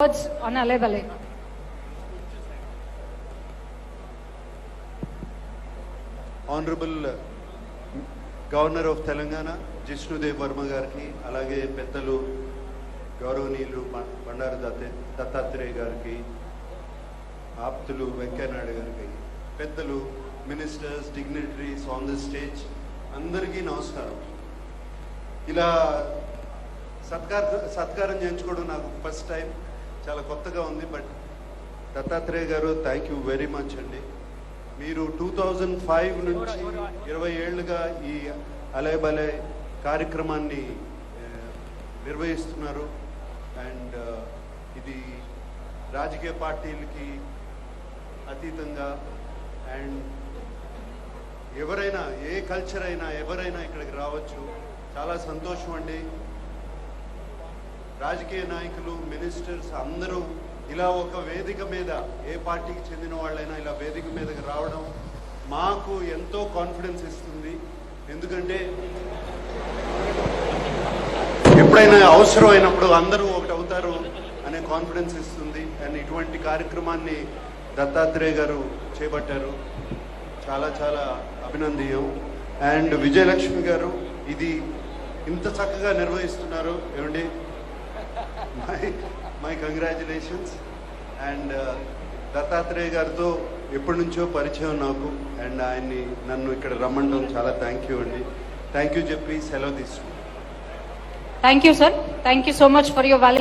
words on Alebale. Honourable governor of Telangana Jishnudev Varma గారికి అలాగే పెద్దలు గౌరవనీయులు బండారు దత్త దత్తాత్రేయ గారికి ఆప్తులు వెంకయ్యనాయుడు గారికి పెద్దలు ministers dignitaries on the stage అందరికీ నమస్కారం ఇలా సత్కార సత్కారం చేయించుకోవడం నాకు ఫస్ట్ టైం చాలా కొత్తగా ఉంది బట్ దత్తాత్రేయ గారు థ్యాంక్ యూ వెరీ మచ్ అండి. మీరు టూ థౌజండ్ ఫైవ్ నుంచి ఇరవై ఏళ్ళుగా ఈ అలయ్ బలే కార్యక్రమాన్ని నిర్వహిస్తున్నారు. అండ్ ఇది రాజకీయ పార్టీలకి అతీతంగా అండ్ ఎవరైనా ఏ కల్చర్ అయినా ఎవరైనా ఇక్కడికి రావచ్చు. చాలా సంతోషం అండి. రాజకీయ నాయకులు మినిస్టర్స్ అందరూ ఇలా ఒక వేదిక మీద ఏ పార్టీకి చెందిన వాళ్ళైనా ఇలా వేదిక మీదకి రావడం మాకు ఎంతో కాన్ఫిడెన్స్ ఇస్తుంది. ఎందుకంటే ఎప్పుడైనా అవసరం అయినప్పుడు అందరూ ఒకటి అవుతారు అనే కాన్ఫిడెన్స్ ఇస్తుంది. అండ్ ఇటువంటి కార్యక్రమాన్ని దత్తాత్రేయ గారు చేపట్టారు. చాలా చాలా అభినందీయం అండ్ విజయలక్ష్మి గారు ఇది ఇంత చక్కగా నిర్వహిస్తున్నారు. ఏమండి? My congratulations. And uh, Dattatreya గారితో ఎప్పటి నుంచో పరిచయం నాకు. అండ్ ఆయన్ని నన్ను ఇక్కడ రమ్మండం చాలా థ్యాంక్ యూ అండి. థ్యాంక్ యూ చెప్పి సెలవు తీసుకున్నాను thank you sir thank you so much for your